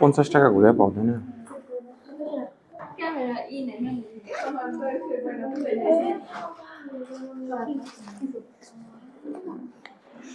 পঞ্চাশ টাকা করে পাও তাই না ক্যামেরা ই নেই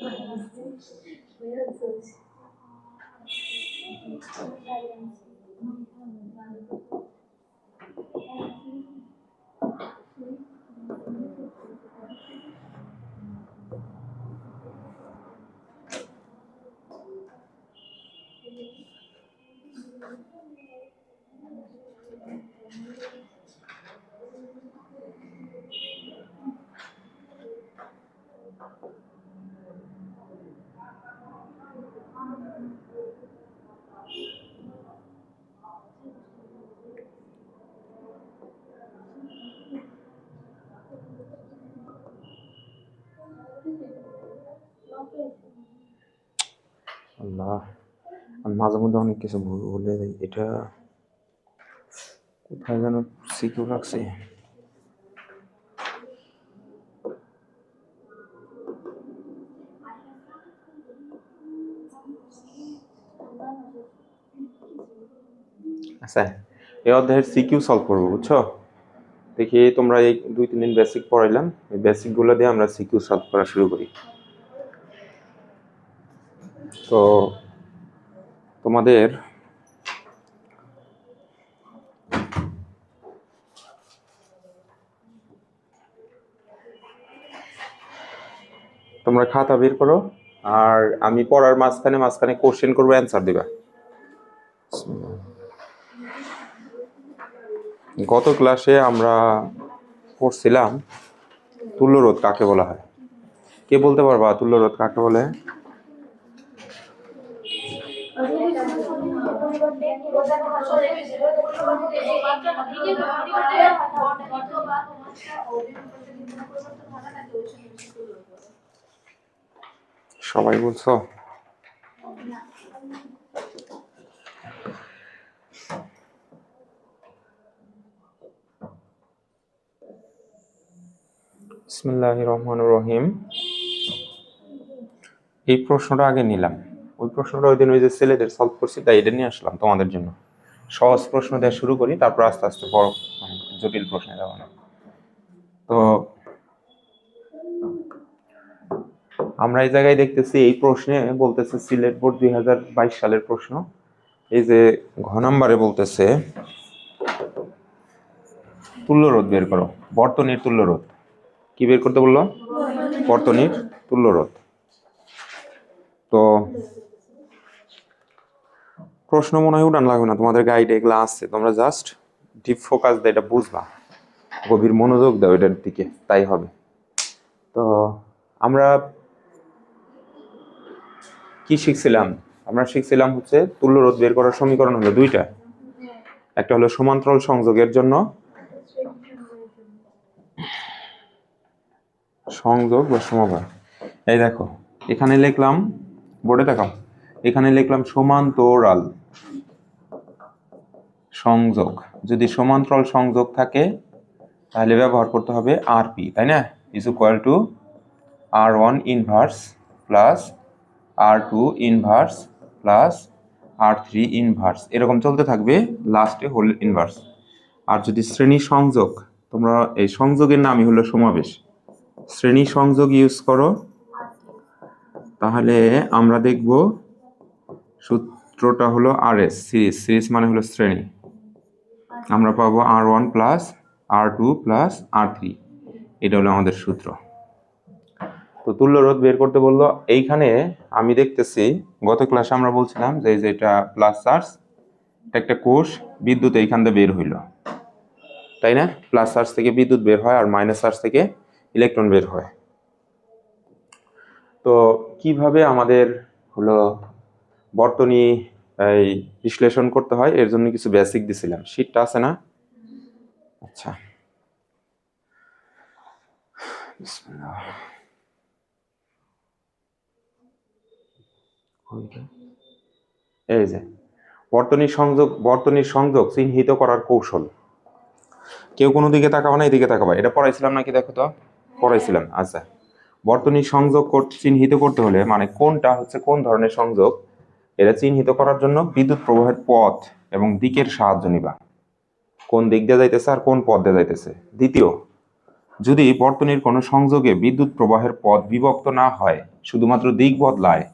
Thank you. মাঝে মধ্যে অনেক কিছু ভুল ভুলে যাই এটা কোথায় যেন সিকিউর রাখছি। আচ্ছা এই অধ্যায়ের সিকিউ সলভ করব, বুঝছ? দেখি তোমরা এই দুই, তিন দিন বেসিক পড়াইলাম। এই বেসিকগুলো দিয়ে আমরা সিকিউ সলভ করা শুরু করি। তো তোমাদের তোমরা খাতা বের করো, আর আমি পড়ার মাঝখানে মাঝখানে কোশ্চেন করব অ্যান্সার দিবা। গত ক্লাসে আমরা পড়ছিলাম, তুল্যরোধ কাকে বলা হয়? কে বলতে পারবা তুল্যরোধ কাকে বলে? সবাই বলছো? বিসমিল্লাহ রহমান রহিম। এই প্রশ্নটা আগে নিলাম। ওই প্রশ্নটা ওই দিন ওই যে ছেলেদের সলভ করছি, তাই এটা নিয়ে আসলাম তোমাদের জন্য। সহজ প্রশ্ন দেওয়া শুরু করি, তারপর আস্তে আস্তে বড় মানে জটিল প্রশ্নে যাব না তো আমরা এই জায়গায় দেখতেছি, এই প্রশ্নে বলতেছে সিলেট বোর্ড দুই হাজার বাইশ সালের প্রশ্ন। এই যে ঘ নাম্বারে বলতেছে তুল্যরোধ বের করো, বর্তনীর তুল্যরোধ কি বের করতে বলল? বর্তনীর তুল্যরোধ তো প্রশ্ন মনে হয় উঠান লাগবে না, তোমাদের গাইডে এগুলো আসছে, তোমরা জাস্ট ডিপ ফোকাস দিয়ে এটা বুঝবা। গভীর মনোযোগ দাও এটার দিকে, তাই হবে। তো আমরা কি শিখছিলাম? আমরা শিখছিলাম হচ্ছে তুল্যরোধ বের করার সমীকরণ হলো দুইটা। একটা হলো সমান্তরাল সংযোগের জন্য সংযোগ বা সমবায়। এই দেখো, এখানে লিখলাম, বোর্ডে দেখাও, এখানে লিখলাম সমান্তরাল। সংযোগ। যদি সমান্তরাল সংযোগ থাকে, তাহলে ব্যবহার করতে হবে আর পি তাই না? Is equal to R one inverse plus R two inverse plus R three inverse এরকম চলতে থাকবে লাস্টে হোল ইনভার্স আর যদি শ্রেণি সংযোগ, তোমরা এই সংযোগের নামই হলো সমাবেশ। শ্রেণি সংযোগ ইউজ করো, তাহলে আমরা দেখব সূত্রটা হলো আর এস সিরিজ সিরিজ মানে হলো শ্রেণি। আমরা পাবো R one plus R two plus R three এটা হলো আমাদের সূত্র। তো তুল্য রোধ বের করতে বলল, এইখানে আমি দেখতেছি, গত ক্লাসে আমরা বলছিলাম যে এটা প্লাস চার্জ একটা কোষ, বিদ্যুৎ এইখান দিয়ে বের হইল। তাই না? প্লাস চার্জ থেকে বিদ্যুৎ বের হয় আর মাইনাস চার্জ থেকে ইলেকট্রন বের হয়। তো কীভাবে আমাদের হলো বর্তনী এই বিশ্লেষণ করতে হয়, এর জন্য কিছু বেসিক দিছিলাম। শীটটা আছে না? আচ্ছা। এই যে বর্তনীর সংযোগ বর্তনীর সংযোগ চিহ্নিত করার কৌশল। কেউ কোনো দিকে তাকাবা না, এদিকে তাকাবা। এটা পড়াইছিলাম নাকি দেখো তো? পড়াইছিলাম আচ্ছা। বর্তনী সংযোগ চিহ্নিত করতে হলে মানে কোনটা হচ্ছে, কোন ধরনের সংযোগ? এটা চিহ্নিত করার জন্য বিদ্যুৎ প্রবাহের পথ এবং দিকের সাহায্য নিবা। কোন দিক দিয়ে যাইতেছে আর কোন পথ দিয়ে যাইতেছে? দ্বিতীয়, যদি বর্তনীর কোনো সংযোগে বিদ্যুৎ প্রবাহের পথ বিভক্ত না হয়, শুধুমাত্র দিক বদলায়,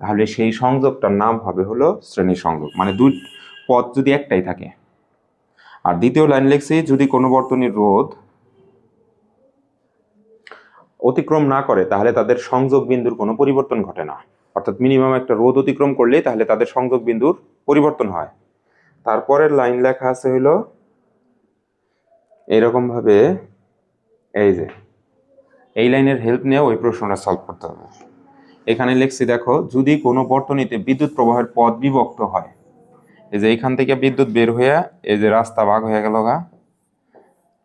তাহলে সেই সংযোগটার নাম হবে হলো শ্রেণি সংযোগ মানে দুই পথ যদি একটাই থাকে। আর দ্বিতীয় লাইন লিখছি, যদি কোনো বর্তনীর রোধ অতিক্রম না করে, তাহলে তাদের সংযোগ বিন্দুর কোনো পরিবর্তন ঘটে না। অর্থাৎ মিনিমাম একটা রোধ অতিক্রম করলে তাহলে তাদের সংযোগ বিন্দুর পরিবর্তন হয়। তারপরের লাইন লেখা আছে হইল এরকম ভাবে এই যে, এই লাইনের হেল্প নিয়ে ওই প্রশ্নটা সলভ করতে হবে। এখানে লিখছি, দেখো, যদি কোনো বর্তনীতে বিদ্যুৎ প্রবাহের পথ বিভক্ত হয়, এই যে এইখান থেকে বিদ্যুৎ বের হয়ে এই যে রাস্তা ভাগ হয়ে গেল গা,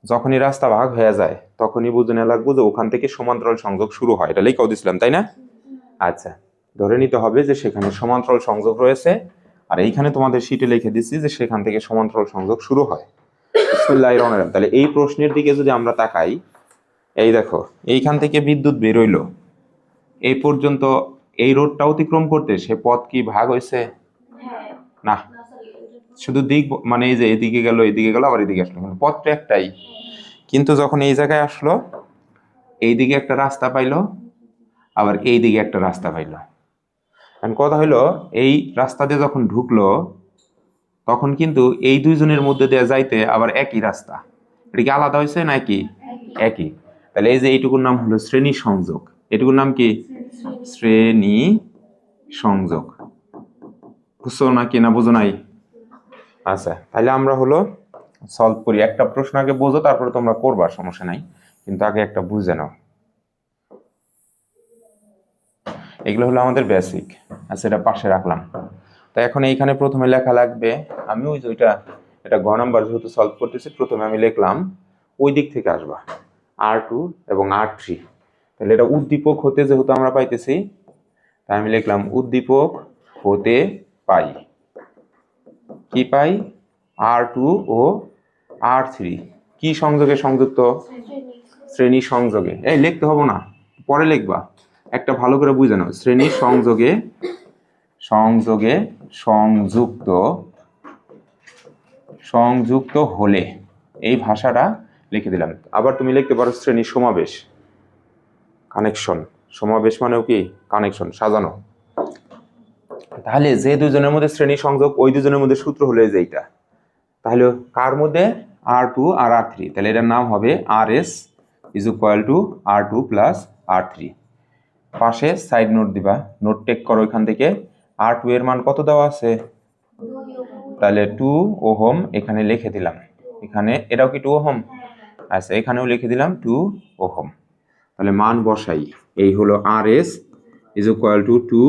যখনই রাস্তা ভাগ হয়ে যায়, তখনই বুঝে নেওয়া লাগবো যে ওখান থেকে সমান্তরাল সংযোগ শুরু হয়। এটা লিখাও দিছিলাম, তাই না? আচ্ছা। ধরে নিতে হবে যে সেখানে সমান্তরাল সংযোগ রয়েছে। আর এইখানে তোমাদের শীটে লিখে দিচ্ছি যে সেখান থেকে সমান্তরাল সংযোগ শুরু হয়। তাহলে এই প্রশ্নের দিকে যদি আমরা তাকাই, এই দেখো, এইখান থেকে বিদ্যুৎ বেরোইলো এই পর্যন্ত এই রোডটা অতিক্রম করতে সে পথ কি ভাগ হয়েছে? না। শুধু দিক মানে এই যে এদিকে গেল এদিকে গেল, আবার এদিকে আসলো। পথটা একটাই। কিন্তু যখন এই জায়গায় আসলো, এইদিকে একটা রাস্তা পাইলো, আবার এই দিকে একটা রাস্তা পাইলো। এখন কথা হইল এই রাস্তা দিয়ে যখন ঢুকলো তখন কিন্তু এই দুইজনের মধ্যে দিয়ে যাইতে আবার একই রাস্তা। এটা কি আলাদা হয়েছে নাকি? একই। তাহলে এই যে এইটুকুর নাম হলো শ্রেণি সংযোগ। এটুকুর নাম কি? শ্রেণি সংযোগ। বুঝছ নাকি না বুঝো নাই? আচ্ছা তাহলে আমরা হলো সলভ করি। একটা প্রশ্ন আগে বোঝো তারপরে তোমরা করবা সমস্যা নাই। কিন্তু আগে একটা বুঝে নাও। এগুলো হলো আমাদের বেসিক আচ্ছা এটা পাশে রাখলাম। তো এখন এইখানে প্রথমে লেখা লাগবে আমি ওই যে ওইটা এটা গ নাম্বার যেহেতু সলভ করতেছি প্রথমে আমি লিখলাম ওই দিক থেকে আসবা আর টু এবং আর থ্রি তাহলে এটা উদ্দীপক হতে যেহেতু আমরা পাইতেছি তাই আমি লিখলাম উদ্দীপক হতে পাই। কি পাই? আর টু ও আর থ্রি কি সংযোগে সংযুক্ত? শ্রেণি সংযোগে। এই লিখতে হবে না পরে লিখবা। একটা ভালো করে বুঝে নাও। শ্রেণি সংযোগে সংযোগে সংযুক্ত সংযুক্ত হলে, এই ভাষাটা লিখে দিলাম। আবার তুমি লিখতে পারো শ্রেণি সমাবেশ কানেকশন সমাবেশ মানেও কি? কানেকশন সাজানো। তাহলে যে দুজনের মধ্যে শ্রেণি সংযোগ, ওই দুজনের মধ্যে সূত্র হলে এই যে এইটা। তাহলে কার মধ্যে? আর টু আর আর থ্রি তাহলে এটার নাম হবে R S is equal to R two plus R three পাশে সাইড নোট দিবা। নোট টেক করো এখান থেকে। আর টু এর মান কত দেওয়া আছে? তাহলে টু ওহম এখানে লিখে দিলাম। এখানে এটাও কি টু ওহম? আচ্ছা এখানেও লিখে দিলাম টু ওহম। তাহলে মান বসাই। এই হলো R S is equal to two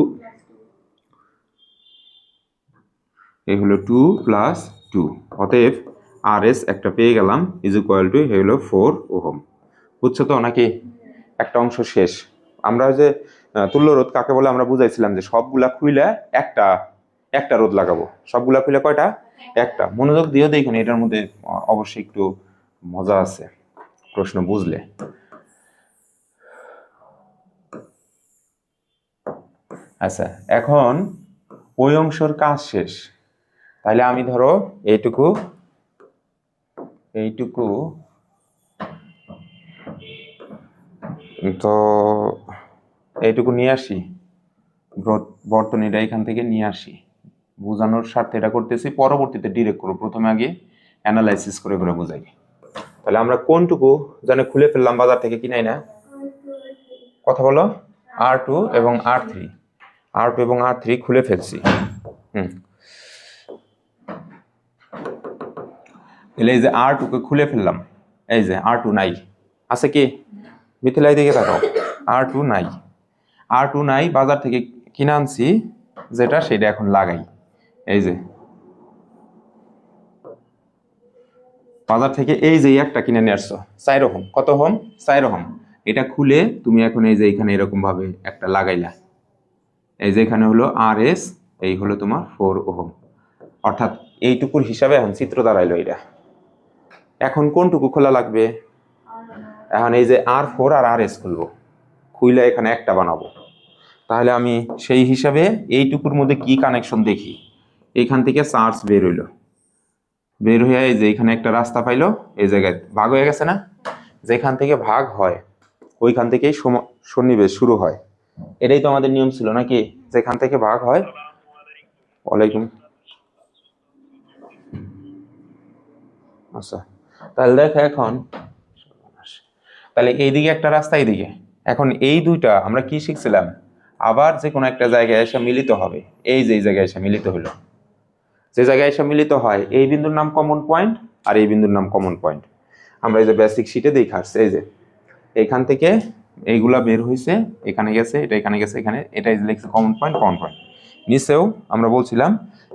এই হলো টু প্লাস টু অতএব আর এস একটা পেয়ে গেলাম ইজ ইকুয়াল টু হলো ফোর ওহম। বুঝছ তো নাকি? একটা অংশ শেষ। আমরা যে তুল্য রোদ কাকে বলে আমরা বুঝাইছিলাম যে সবগুলা খুইলে একটা একটা রোদ লাগাবো। সবগুলা খুইলে কয়টা? একটা। মনোযোগ দিয়েও দেখেন, এটার মধ্যে অবশ্যই একটু মজা আছে, প্রশ্ন বুঝলে। আচ্ছা এখন ওই অংশের কাজ শেষ। তাহলে আমি ধরো এইটুকু এইটুকু, তো এইটুকু নিয়ে আসি? ব্রত- বর্তনীটা এখান থেকে নিয়ে আসি। বোঝানোর স্বার্থে এটা করতেছি, পরবর্তীতে ডিরেক্ট করব। প্রথমে আগে অ্যানালাইসিস করে করে বোঝাই। তাহলে আমরা কোনটুকু জানে খুলে ফেললাম বাজার থেকে কিনাই না? কথা বলো? আর টু এবং আর থ্রি আর টু এবং আর থ্রি খুলে ফেলছি। হুম। তাহলে এই যে আর টুকে খুলে ফেললাম, এই যে আর টু নাই। আছে কি? মিথিলাই দিকে থাকো আর টু নাই। আর টু নাই বাজার থেকে কিনে আনছি যেটা সেটা এখন লাগাই। এই যে। বাজার থেকে এই যে একটা কিনে নিয়ে আসছো চাই রকম কত হোম চাই রকম এটা খুলে তুমি এখন এই যে এখানে এরকম ভাবে একটা লাগাইলা। এই যে এখানে হলো আর এস এই হলো তোমার ফোর ওহম। অর্থাৎ এইটুকুর হিসাবে এখন চিত্র দাঁড়াইলো এটা। এখন কোনটুকু খোলা লাগবে? এখন এই যে আর ফোর আর আর এস খুলবো। খুইলে এখানে একটা বানাবো। তাহলে আমি সেই হিসাবে এইটুকুর মধ্যে কি কানেকশন দেখি? এইখান থেকে চার্জ বের হইল। বের হয়ে এই যে এখানে একটা রাস্তা পাইলো, এই জায়গায় ভাগ হয়ে গেছে না? যেখান থেকে ভাগ হয়, ওইখান থেকেই সন্নিবেশ শুরু হয়। এটাই তো আমাদের নিয়ম ছিল নাকি? যেখান থেকে ভাগ হয়, ওয়ালাইকুম। আচ্ছা তাহলে দেখ এখন, তাহলে এইদিকে একটা রাস্তা এইদিকে। এখন এই দুইটা আমরা কি শিখছিলাম? আবার যে কোনো একটা জায়গায় এসে মিলিত হবে। এই যে এই জায়গায় এসে মিলিত হলো। যে জায়গায় এসে মিলিত হয়, এই বিন্দুর নাম কমন পয়েন্ট আর এই বিন্দুর নাম কমন পয়েন্ট আমরা এই যে বেসিক শিটে দেখে আসছি, এই যে এখান থেকে এইগুলা বের হয়েছে এখানে গেছে, এটা এখানে গেছে, এখানে, এটা লিখছে কমন পয়েন্ট কমন পয়েন্ট নিচেও আমরা বলছিলাম,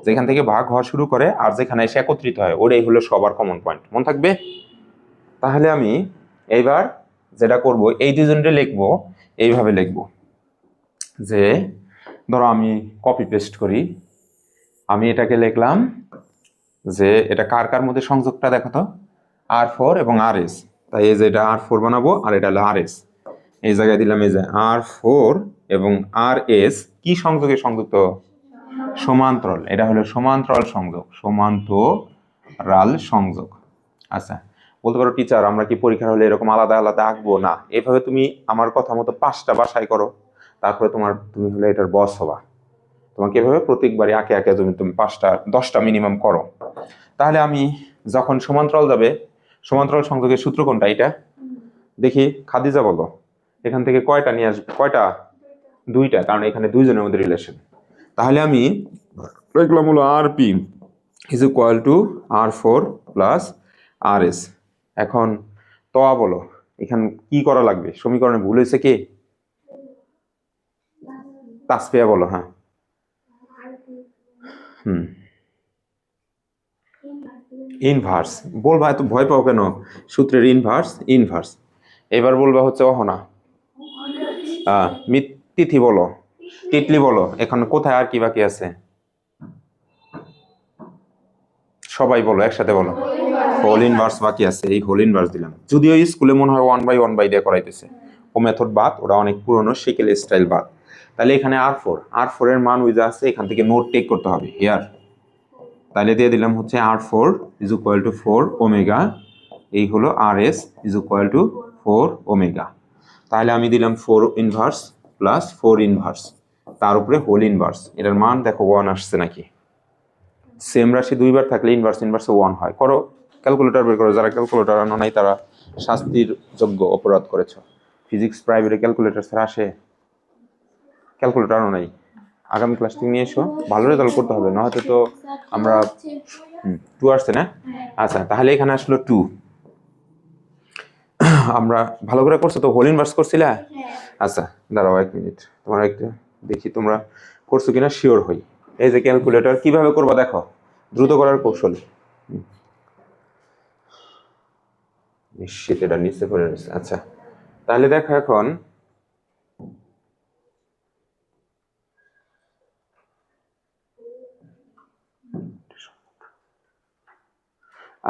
যেখান থেকে ভাগ হওয়া শুরু করে আর যেখানে এসে একত্রিত হয়, ওটাই হলো সবার কমন পয়েন্ট মন থাকবে? তাহলে আমি এইবার যেটা করব, এই দুজনটা লিখব, এইভাবে লিখব। যে, ধরো আমি কপি পেস্ট করি। আমি এটাকে লিখলাম যে, এটা কার কার মধ্যে সংযোগটা দেখো তো? আর ফোর এবং আর এস তাই এই যে এটা আর ফোর বানাবো আর এটা হলো আর এস এই জায়গায় দিলাম এই যে আর ফোর এবং আর এস কি সংযোগে সংযুক্ত? সমান্তরাল। এটা হলো সমান্তরাল সংযোগ সমান্তরাল সংযোগ। আচ্ছা বলতে পারো টিচার আমরা কি পরীক্ষার হলে এরকম আলাদা আলাদা আঁকবো? না, এভাবে তুমি আমার কথা মতো পাঁচটা বাসায় করো। তারপরে তোমার তুমি হলে এটার বস হবা। তোমাকে এভাবে প্রত্যেকবারই আঁকে আঁকে তুমি তুমি পাঁচটা, দশটা মিনিমাম করো। তাহলে আমি যখন সমান্তরাল যাবে, সমান্তরাল সংযোগের সূত্র কোনটা এটা দেখি, খাদিজা বলো। এখান থেকে কয়টা নিয়ে আসবে? কয়টা? দুইটা, কারণ এখানে দুইজনের মধ্যে রিলেশন তাহলে আমি লিখলাম হলো R P is equal to R four plus R S এখন তয়া বলো, এখানে কি করা লাগবে? সমীকরণে ভুল হয়েছে কি? তাসফিয়া বলো হ্যাঁ। হুম। ইনভার্স বলবা এত ভয় পাও কেন? সূত্রের ইনভার্স ইনভার্স এবার বলবা হচ্ছে অহনা। তিথি বলো। তিতলি বলো। এখন কোথায় আর কি বাকি আছে? সবাই বলো, একসাথে বলো। হোল ইনভার্স বাকি আছে, এই হোল ইনভার্স দিলাম। যদিও স্কুলে মনে হয় ওয়ান বাই ওয়ান বাই দিয়ে করাইতেছে। ও মেথড বাদ, ওরা অনেক পুরনো সেকেল স্টাইল বাদ। তাহলে এখানে আর ফোর আর ফোর এর মান উইজা আছে, এখান থেকে নোট টেক করতে হবে হিয়ার তাহলে দিয়ে দিলাম হচ্ছে R four is equal to four omega এই হলো R S is equal to four omega তাহলে আমি দিলাম four inverse plus four inverse তার উপরে হোল ইনভার্স এটার মান দেখো ওয়ান আসছে নাকি? সেম রাশি দুইবার থাকলে ইনভার্স ইনভার্সে ওয়ান হয়, করো ক্যালকুলেটর বের করো, যারা ক্যালকুলেটর আনো নাই তারা শাস্তির যোগ্য অপরাধ করেছ। ফিজিক্স প্রাইভেটে ক্যালকুলেটর ছাড়া আসে। ক্যালকুলেটর আনো নাই। আগামী ক্লাস থেকে নিয়ে এসো ভালো রেজাল্ট করতে হবে নয়তো তো আমরা টু আসছে না? আচ্ছা তাহলে এখানে আসলো টু আমরা ভালো করে করছ তো হোল ইনভার্স করছিলা? আচ্ছা দাঁড়াও এক মিনিট তোমার একটা দেখি তোমরা করছ কিনা শিওর হই। এই যে ক্যালকুলেটর কীভাবে করবা দেখো দ্রুত করার কৌশল। নিশ্চিত এটা নিচে পড়ে রয়েছে। আচ্ছা তাহলে দেখো এখন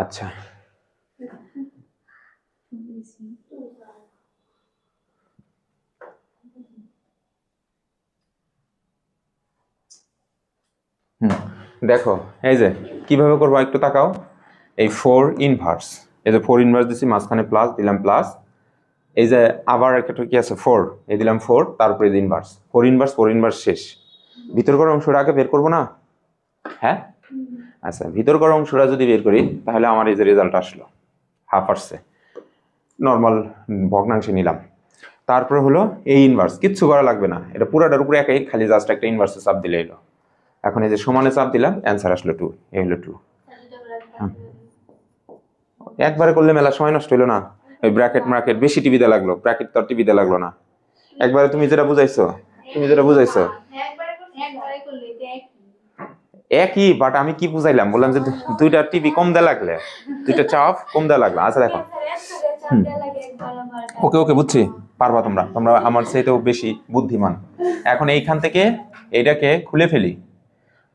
আচ্ছা। হুম, দেখো, এই যে, কীভাবে করব একটু তাকাও? এই ফোর ইনভার্স এই যে ফোর ইনভার্স দিছি, মাঝখানে প্লাস দিলাম প্লাস এই যে আবার একটা কি আছে? ফোর এই দিলাম ফোর তারপরে inverse four inverse four inverse শেষ। ভিতর ভিতরকার অংশটা আগে বের করব না? হ্যাঁ? আচ্ছা ভিতরকার অংশটা যদি বের করি, তাহলে আমার এই যে রেজাল্ট আসলো। হাফ আসছে। নর্মাল ভগ্নাংশে নিলাম। তারপরে হলো এই ইনভার্স কিচ্ছু করা লাগবে না। এটা পুরাটার উপরে একাই, খালি জাস্ট একটা ইনভার্সে চাপ দিলে এলো। এখন এই যে সমানে চাপ দিলাম অ্যান্সার আসলো টু এই হলো টু একবারে করলে মেলা সময় নষ্ট হলো না। ওই ব্র্যাকেট ম্রাকেট, বেশি টিভিতে লাগল ব্র্যাকেট তো টিভিতে লাগল না। একবারে তুমি যেটা বুঝাইছো, তুমি যেটা বুঝাইছো একবারে করলে এটা একই। একই বাট আমি কি বুঝাইলাম? বললাম যে দুইটা টিভি কম দেওয়া লাগলে দুইটা চাপ কম দেওয়া লাগল। আচ্ছা দেখো। ওকে ওকে বুঝছি। পারবা তোমরা। তোমরা আমার চাইতেও বেশি বুদ্ধিমান। এখন এইখান থেকে এটাকে খুলে ফেলি।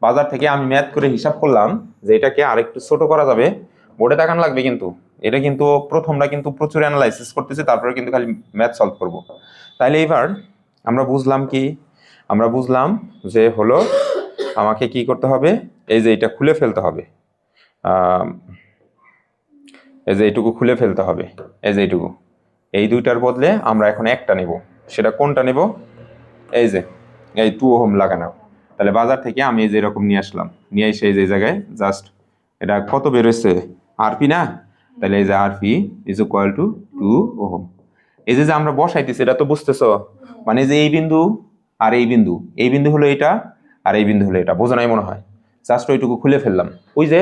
বাজার থেকে আমি ম্যাথ করে হিসাব করলাম যে এটাকে আরেকটু ছোট করা যাবে। বোর্ডে তাকান লাগবে কিন্তু। এটা কিন্তু প্রথমটা কিন্তু প্রচুর অ্যানালাইসিস করতেছে তারপরে কিন্তু খালি ম্যাথ সলভ করব। তাইলে এবার আমরা বুঝলাম কি? আমরা বুঝলাম যে হলো আমাকে কি করতে হবে? এই যে এটা খুলে ফেলতে হবে। এই যে এইটুকু খুলে ফেলতে হবে। এই যে এইটুকু। এই দুইটার বদলে আমরা এখন একটা নেব। সেটা কোনটা নেব? এই যে, এই টু ওহম লাগানো। তাহলে বাজার থেকে আমি এই যে এরকম নিয়ে আসলাম। নিয়ে এসে এই যে জায়গায় জাস্ট এটা কত বেরোচ্ছে? আরপি না? তাহলে এই যে R P is equal to two ohm. এই যে যে আমরা বসাইতেছি, এটা তো বুঝতেছো? মানে যে এই বিন্দু আর এই বিন্দু। এই বিন্দু হলো এটা আর এই বিন্দু হলো এটা বোঝো নাই মনে হয়। জাস্ট ওইটুকু খুলে ফেললাম। ওই যে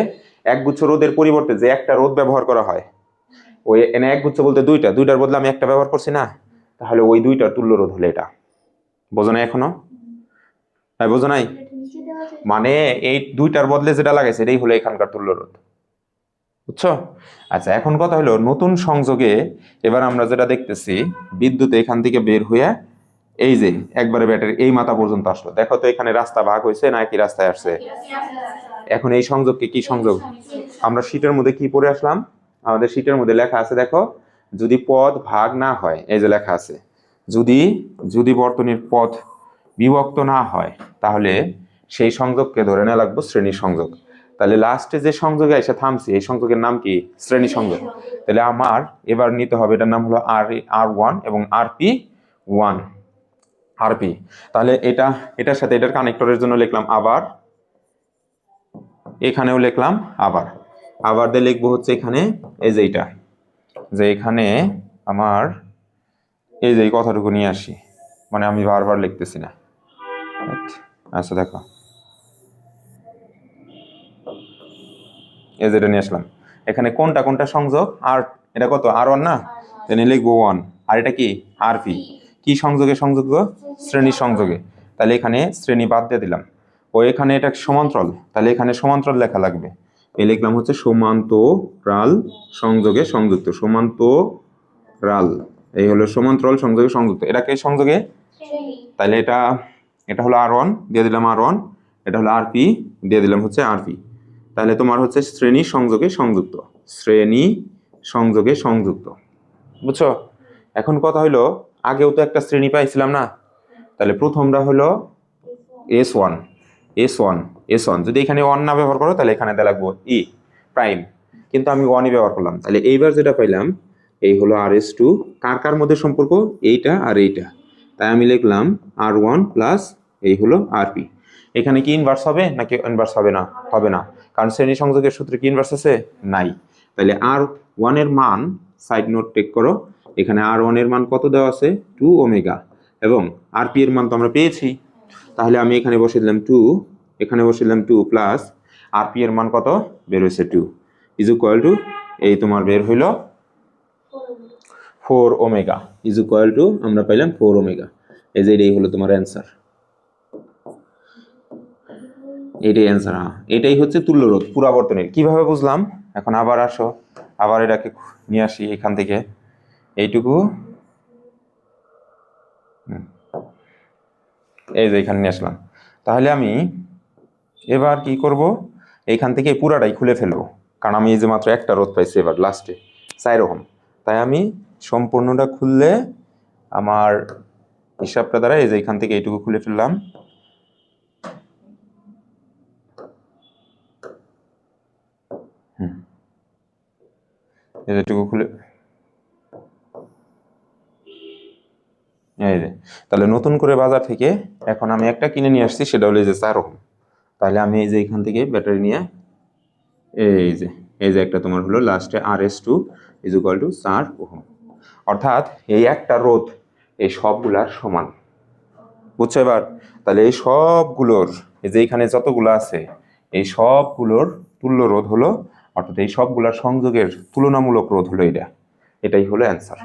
একগুচ্ছ রোদের পরিবর্তে যে একটা রোদ ব্যবহার করা হয়, ওই এনে এক গুচ্ছ বলতে দুইটা, দুইটার বদলে আমি একটা ব্যবহার করছি না? তাহলে ওই দুইটার তুল্য রোধ হলো এটা। বোঝো নাই এখনও? হ্যাঁ বোঝো নাই? মানে এই দুইটার বদলে যেটা লাগাইছে, এটাই হলো এখানকার তুল্য রোধ। বুঝছ? আচ্ছা এখন কথা হলো নতুন সংযোগে এবার আমরা যেটা দেখতেছি, বিদ্যুৎ এখান থেকে বের হয়ে এই যে, একবারে ব্যাটারি, এই মাথা পর্যন্ত আসলো। দেখো তো এখানে রাস্তা ভাগ হয়েছে না কি রাস্তায় আসছে? এখন এই সংযোগকে কি সংযোগ? আমরা শীটের মধ্যে কি পড়ে আসলাম? আমাদের শীটের মধ্যে লেখা আছে, দেখো, যদি পদ ভাগ না হয়, এই যে লেখা আছে, যদি যদি বর্তনীর পথ বিভক্ত না হয়, তাহলে সেই সংযোগকে ধরে নেওয়া লাগবো শ্রেণি সংযোগ। তাহলে লাস্টে যে সংযোগে এসে থামছি, এই সংযোগের নাম কি? শ্রেণি সংযোগ। তাহলে আমার, এবার নিতে হবে, এটার নাম হলো আর আর ওয়ান এবং আর পি ওয়ান আরপি তাহলে এটা এটার সাথে এটার কানেক্টরের জন্য লিখলাম আবার। এখানেও লিখলাম আবার। আবার দিয়ে লিখব হচ্ছে এখানে এই যে এইটা। যে এখানে আমার এই যে এই কথাটুকু নিয়ে আসি। মানে আমি বারবার লিখতেছি না। আচ্ছা দেখো। এই যেটা নিয়ে আসলাম। এখানে কোনটা কোনটা সংযোগ? আর এটা কত? আর ওয়ান না? লিখব ওয়ান আর এটা কি? আর পি কি সংযোগে সংযোগ? শ্রেণি সংযোগে। তাহলে এখানে শ্রেণি বাদ দিয়ে দিলাম। ও এখানে এটা সমান্তরাল। তাহলে এখানে সমান্তরাল লেখা লাগবে। এই লিখলাম হচ্ছে সমান্তরাল সংযোগে সংযুক্ত। সমান্তরাল। এই হলো সমান্তরাল সংযোগে সংযুক্ত। এটাকে সংযোগে? শ্রেণি। তাহলে এটা এটা হলো আর ওয়ান দিয়ে দিলাম আর ওয়ান এটা হলো আর পি দিয়ে দিলাম হচ্ছে আর পি তাহলে তোমার হচ্ছে শ্রেণি সংযোগে সংযুক্ত। শ্রেণি সংযোগে সংযুক্ত। বুঝছ? এখন কথা হলো আগেও তো একটা শ্রেণি পাইছিলাম না? তাহলে প্রথমটা হলো S one S one S one যদি এখানে ওয়ান না ব্যবহার করো, তাহলে এখানে লাগবো ই প্রাইম কিন্তু আমি ওয়ানই ব্যবহার করলাম। তাহলে এইবার যেটা পাইলাম, এই হলো আর এস টু কার কার মধ্যে সম্পর্ক? এইটা আর এইটা। তাই আমি লিখলাম আর ওয়ান প্লাস এই হলো আর পি এখানে কি ইনভার্স হবে, নাকি ইনভার্স হবে না? হবে না। কারণ শ্রেণি সংযোগের সূত্রে কি ইনভার্স আছে? নাই। তাহলে আর ওয়ানের মান সাইড নোট টেক করো। এখানে আর ওয়ানের মান কত দেওয়া আছে? টু ওমেগা এবং আর পি এর মান তো আমরা পেয়েছি। তাহলে আমি এখানে বসে দিলাম টু এখানে বসে দিলাম টু প্লাস আর পি এর মান কত? বের হয়েছে টু ইজ ইকুয়াল টু এই তোমার বের হইল four omega is equal to আমরা পাইলাম ফোর ওমেগা এই যে এটাই হলো তোমার অ্যান্সার এটাই অ্যান্সার হ্যাঁ। এটাই হচ্ছে তুল্যরোধ পুরাবর্তনের। কীভাবে বুঝলাম? এখন আবার আসো। আবার এটাকে নিয়ে আসি এখান থেকে। এইটুকু। এই যে এখানে নিয়ে আসলাম। তাহলে আমি এবার কি করব? এইখান থেকে পুরাটাই খুলে ফেলব। কারণ আমি এই যে মাত্র একটা রোদ পাইছি এবার লাস্টে চার রকম তাই আমি সম্পূর্ণটা খুললে আমার হিসাবটা দ্বারা এই যে এখান থেকে এইটুকু খুলে ফেললাম। এটুকু খুলে তাহলে নতুন করে বাজার থেকে এখন আমি একটা কিনে নিয়ে আসছি, সেটা হলো এই যে চার ওহম তাহলে আমি এই যে এখান থেকে ব্যাটারি নিয়ে, এই যে এই যে একটা তোমার হলো লাস্টে R S two is equal to চার ওহম। অর্থাৎ এই একটা রোধ, এই সবগুলার সমান। বুঝছ এবার? তাহলে এই সবগুলোর, এই যে এখানে যতগুলো আছে, এই সবগুলোর তুল্য রোধ হলো, অর্থাৎ এই সবগুলার সংযোগের তুলনামূলক রোধ হলো এটা। এটাই হলো অ্যান্সার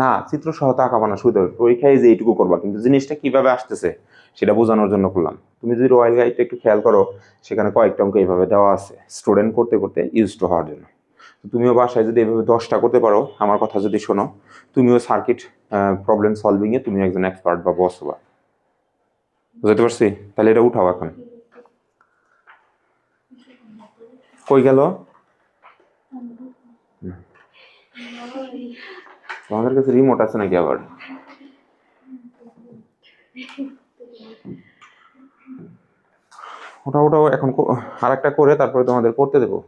না, চিত্র সহ তো বানা না শুধু পরীক্ষায় যে এইটুকু করবা, কিন্তু জিনিসটা কীভাবে আসতেছে, সেটা বোঝানোর জন্য করলাম। তুমি যদি রয়্যাল গাইডটা একটু খেয়াল করো, সেখানে কয়েকটা অঙ্ক এইভাবে দেওয়া আছে, স্টুডেন্ট করতে করতে ইউজ হওয়ার জন্য। তুমিও বাসায় যদি এভাবে দশটা করতে পারো, আমার কথা যদি শোনো, তুমিও সার্কিট প্রবলেম সলভিংয়ে এ তুমি একজন এক্সপার্ট বা বস হবা। বুঝতে পারছি? তাহলে এটা উঠাও এখন। কই গেল? তোমাদের কাছে রিমোট আছে নাকি আবার? ওটা, ওটাও এখন আর একটা করে তারপরে তোমাদের করতে দেবো।